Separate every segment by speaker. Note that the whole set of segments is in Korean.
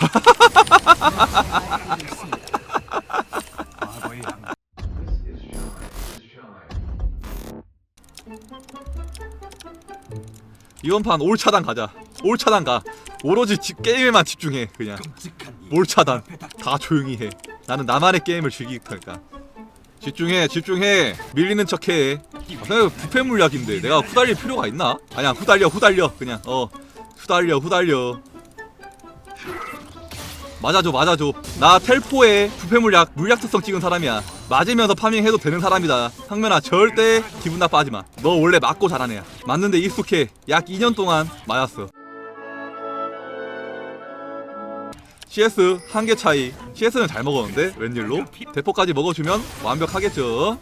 Speaker 1: 이번 판 올 차단 가자. 올 차단 가. 오로지 집 게임에만 집중해. 그냥 올 차단. 다 조용히 해. 나는 나만의 게임을 즐기고 테니까. 집중해, 집중해. 밀리는 척해. 아, 생각해 부패 물약인데 내가 후달릴 필요가 있나? 아니야, 후달려, 후달려. 그냥 어, 후달려, 후달려. 맞아줘, 맞아줘. 나 텔포에 부패 물약, 물약 특성 찍은 사람이야. 맞으면서 파밍해도 되는 사람이다. 상면아, 절대 기분 나빠하지 마. 너 원래 맞고 애야. 맞는데 익숙해. 약 2년 동안 맞았어. CS 한 개 차이. CS는 잘 먹었는데 웬일로? 대포까지 먹어주면 완벽하겠죠.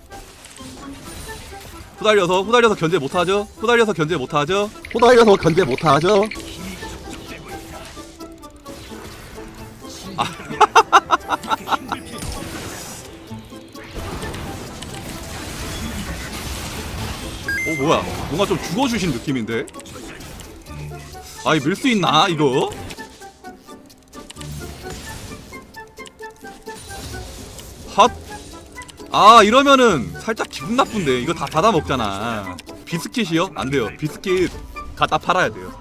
Speaker 1: 후달려서 후달려서 견제 못하죠. 후달려서 견제 못하죠.
Speaker 2: 호달려서 견제 못하죠.
Speaker 1: 뭐야? 뭔가 좀 죽어주신 느낌인데? 아이 밀 수 있나 이거? 핫. 아 이러면은 살짝 기분 나쁜데 이거 다 받아 먹잖아. 비스킷이요? 안 돼요. 비스킷 갖다 팔아야 돼요.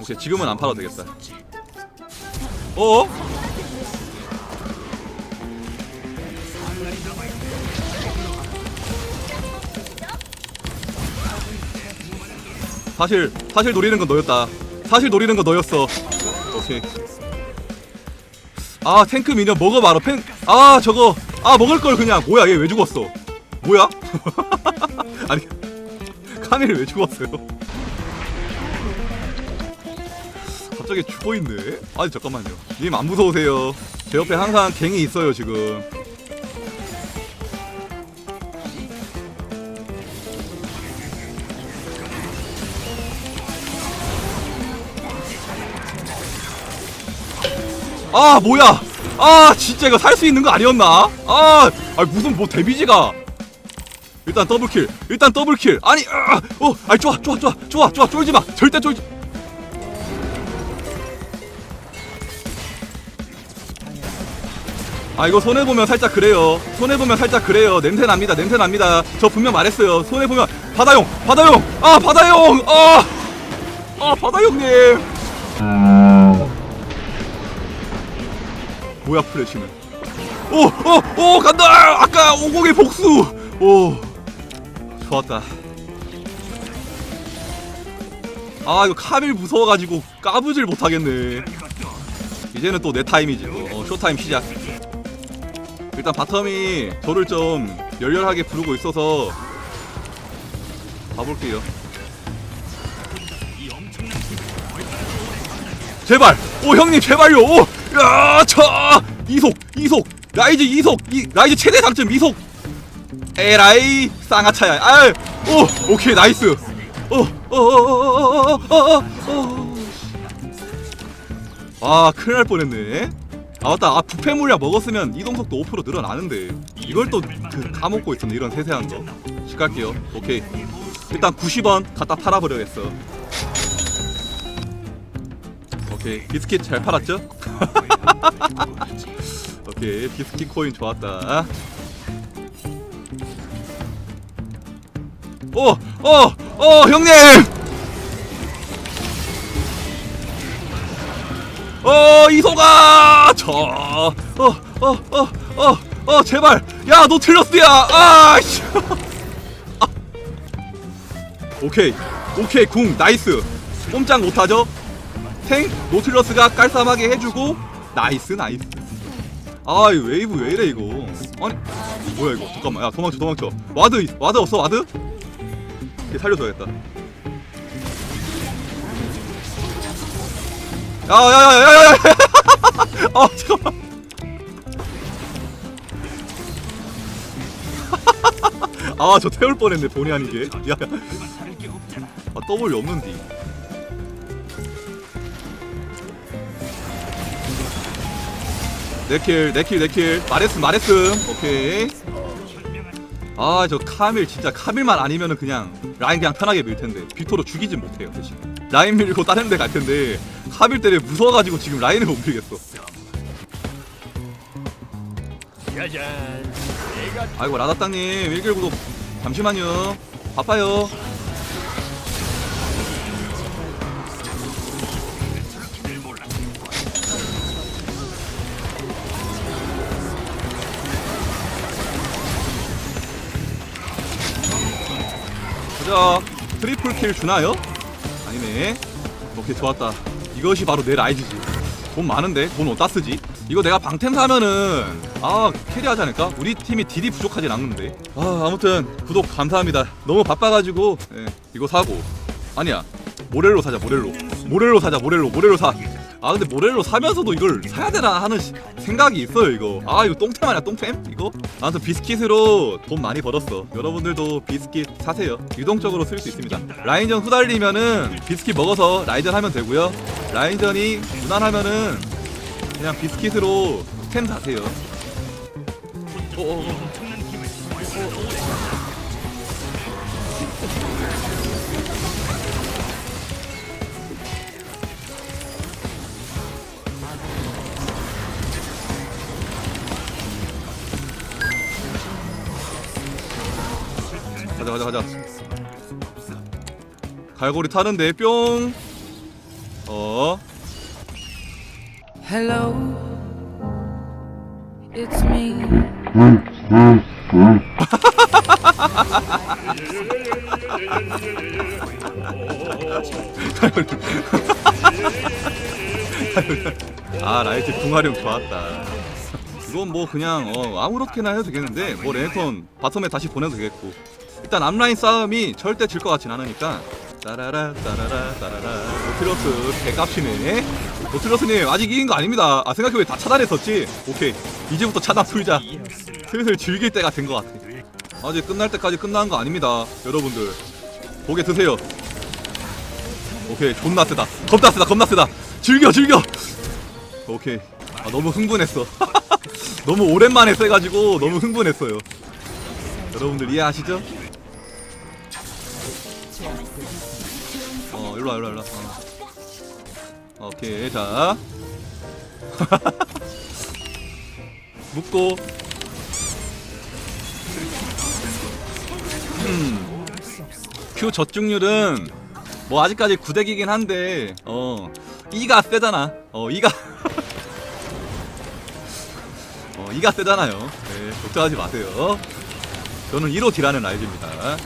Speaker 1: 오케이 지금은 안 팔아도 되겠다. 어? 사실 사실 노리는 건 너였다. 사실 노리는 건 너였어. 오케이. 아 탱크 미녀 먹어 봐라 펜. 아 저거 아 먹을 걸 그냥 뭐야 얘 왜 죽었어? 뭐야? 아니 카밀 왜 죽었어요? 갑자기 죽어 있네. 아니 잠깐만요. 님 안 무서우세요? 제 옆에 항상 갱이 있어요 지금. 아 뭐야. 아 진짜 이거 살 수 있는 거 아니었나? 아, 아 무슨 뭐 데미지가. 일단 더블킬 일단 더블킬. 아니 아, 어 아니 좋아 좋아 좋아 좋아 좋아 쫄지 마. 절대 쫄지. 아 이거 손해 보면 살짝 그래요. 손해 보면 살짝 그래요. 냄새 납니다 냄새 납니다. 저 분명 말했어요. 손해 보면 바다용 바다용! 아 바다용! 아아 바다용님 뭐야 플래시는? 오오오 간다! 아까 오공의 복수! 오. 좋았다. 아 이거 카밀 무서워가지고 까부질 못하겠네. 이제는 또 내 타임이지 또. 어, 쇼타임 시작. 일단 바텀이 저를 좀 열렬하게 부르고 있어서 가볼게요. 제발! 오 형님 제발요! 오 야차 이속 이속 라이즈 이속 이 라이즈 최대 장점 이속 에라이 쌍아차야. 아, 오 오케이 나이스. 어어어어어어아 큰일 날 뻔했네. 아 맞다. 아 부패 물량 먹었으면 이동 속도 5% 늘어나는데 이걸 또 그 까먹고 있었네 이런 세세한 거. 갈게요. 오케이. 일단 90원 갖다 팔아 버려야겠어. 오케이. 비스킷 잘 팔았죠? 오케이 비스킷 코인 좋았다 어! 어! 어 형님! 어 이소가 저 어 어 어 어 어 제발 야 노틸러스야 아. 오케이 오케이 궁 나이스 꼼짝 못하죠 탱 노틸러스가 깔쌈하게 해주고 나이스 나이스. 아이 웨이브 왜 이래 이거? 아니 뭐야 이거? 잠깐만. 야 도망쳐 도망쳐. 와드 와드 없어 와드? 걔 살려줘야겠다. 야야야야야야. 아 잠깐만. 아 저 태울 뻔했네 본의 아니게. 야야. 아 W 없는디 네킬 네킬 네킬. 말했음 말했음. 오케이. 아 저 카밀 진짜 카밀만 아니면은 그냥 라인 그냥 편하게 밀 텐데. 빅토로 죽이진 못해요 대신. 라인 밀고 다른 데 갈 텐데 카빌 때문에 무서워가지고 지금 라인을 못 밀겠어. 아이고 라다땅님 1길 구독 잠시만요. 바빠요 자 트리플 킬 주나요? 아니네. 오케이 좋았다. 이것이 바로 내 라이즈지. 돈 많은데? 돈 어디다 쓰지? 이거 내가 방템 사면은 아 캐리하지 않을까? 우리 팀이 딜이 부족하진 않는데. 아 아무튼 구독 감사합니다. 너무 바빠가지고 예, 이거 사고. 아니야. 모렐로 사자 모렐로. 모렐로 사자 모렐로. 모렐로 사 아 근데 모렐로 사면서도 이걸 사야 되나 하는 시- 생각이 있어요 이거. 아 이거 똥템 아니야 똥템? 이거? 아무튼 비스킷으로 돈 많이 벌었어. 여러분들도 비스킷 사세요. 유동적으로 쓸 수 있습니다. 라인전 후달리면은 비스킷 먹어서 라인전 하면 되고요. 라인전이 무난하면은 그냥 비스킷으로 템 사세요. 어어 가자 가자 가자. 갈고리 타는데 뿅. 어.
Speaker 3: Hello, it's me.
Speaker 1: 아 라이트 궁화령 좋았다. 이건 뭐 그냥 어, 아무렇게나 해도 되겠는데 뭐 레네톤 바텀에 다시 보내도 되겠고 일단 앞라인 싸움이 절대 질 것 같진 않으니까. 따라라 따라라 따라라. 노트러스 개값이네. 노트러스님 아직 이긴 거 아닙니다. 아 생각해보니 다 차단했었지? 오케이. 이제부터 차단 풀자. 슬슬 즐길 때가 된 것 같아. 아직 끝날 때까지 끝난 거 아닙니다 여러분들. 고개 드세요. 오케이 존나 세다. 겁나 세다 겁나 세다. 즐겨 즐겨. 오케이. 아 너무 흥분했어. 너무 오랜만에 세가지고 너무 흥분했어요. 여러분들 이해하시죠? 일로와 일로와 일로와. 어. 오케이 자. 묶고. 음. 큐 저중률은 뭐 아직까지 구대기긴 한데 어. 이가 세잖아. 어 이가. 어 이가 세잖아요. 네 걱정하지 마세요. 저는 1호 딜하는 라이즈입니다.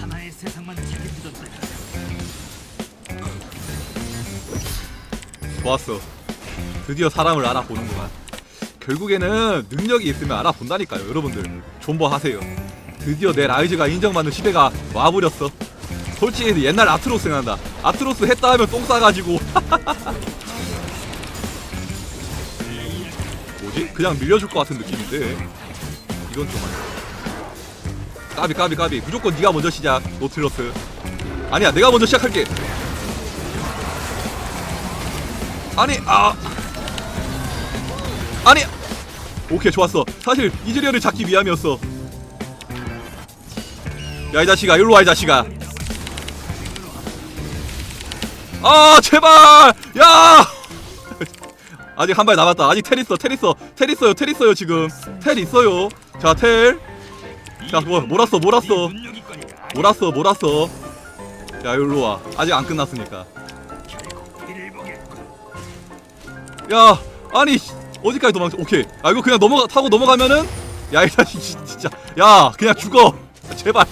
Speaker 4: 하나의 세상만 지켜주던
Speaker 1: 좋았어. 드디어 사람을 알아보는구만 결국에는 능력이 있으면 알아본다니까요 여러분들. 존버 하세요. 드디어 내 라이즈가 인정받는 시대가 와버렸어. 솔직히 옛날 아트로스 생각난다. 아트로스 했다 하면 똥 싸가지고. 뭐지? 그냥 밀려줄 것 같은 느낌인데. 이건 좀 아니야. 까비 까비 까비. 무조건 네가 먼저 시작. 노틀러스. 아니야 내가 먼저 시작할게 아니 아. 아니. 오케이 좋았어. 사실 이즈리얼을 잡기 위함이었어. 야 이 자식아. 일로 와 이 자식아. 아 제발! 야! 아직 한 발 남았다. 아직 텔 있어 텔 있어. 텔 있어요 텔 있어요 지금. 텔 있어요. 자텔자 뭐 몰았어 몰았어. 몰았어 몰았어. 야 일로 와. 아직 안 끝났으니까 야 아니 씨, 어디까지 도망쳐 오케이. 아 이거 그냥 넘어가 타고 넘어가면은? 야 이 자식 진- 진짜. 야 그냥 죽어. 제발.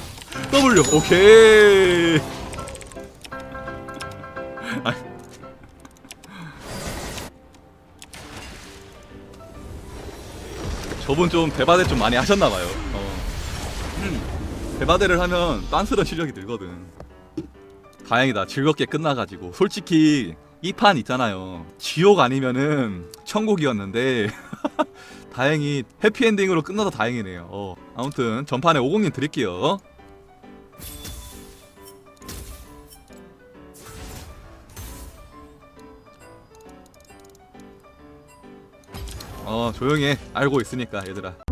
Speaker 1: W 오케이. 아. 저분 좀 대바대 좀 많이 하셨나봐요. 어. 음, 대바대를 하면 빤스런 실력이 늘거든. 다행이다. 즐겁게 끝나가지고. 솔직히 이 판 있잖아요. 지옥 아니면은 천국이었는데 다행히 해피엔딩으로 끝나서 다행이네요. 어, 아무튼 전판에 50님 드릴게요. 어 조용히 해. 알고 있으니까 얘들아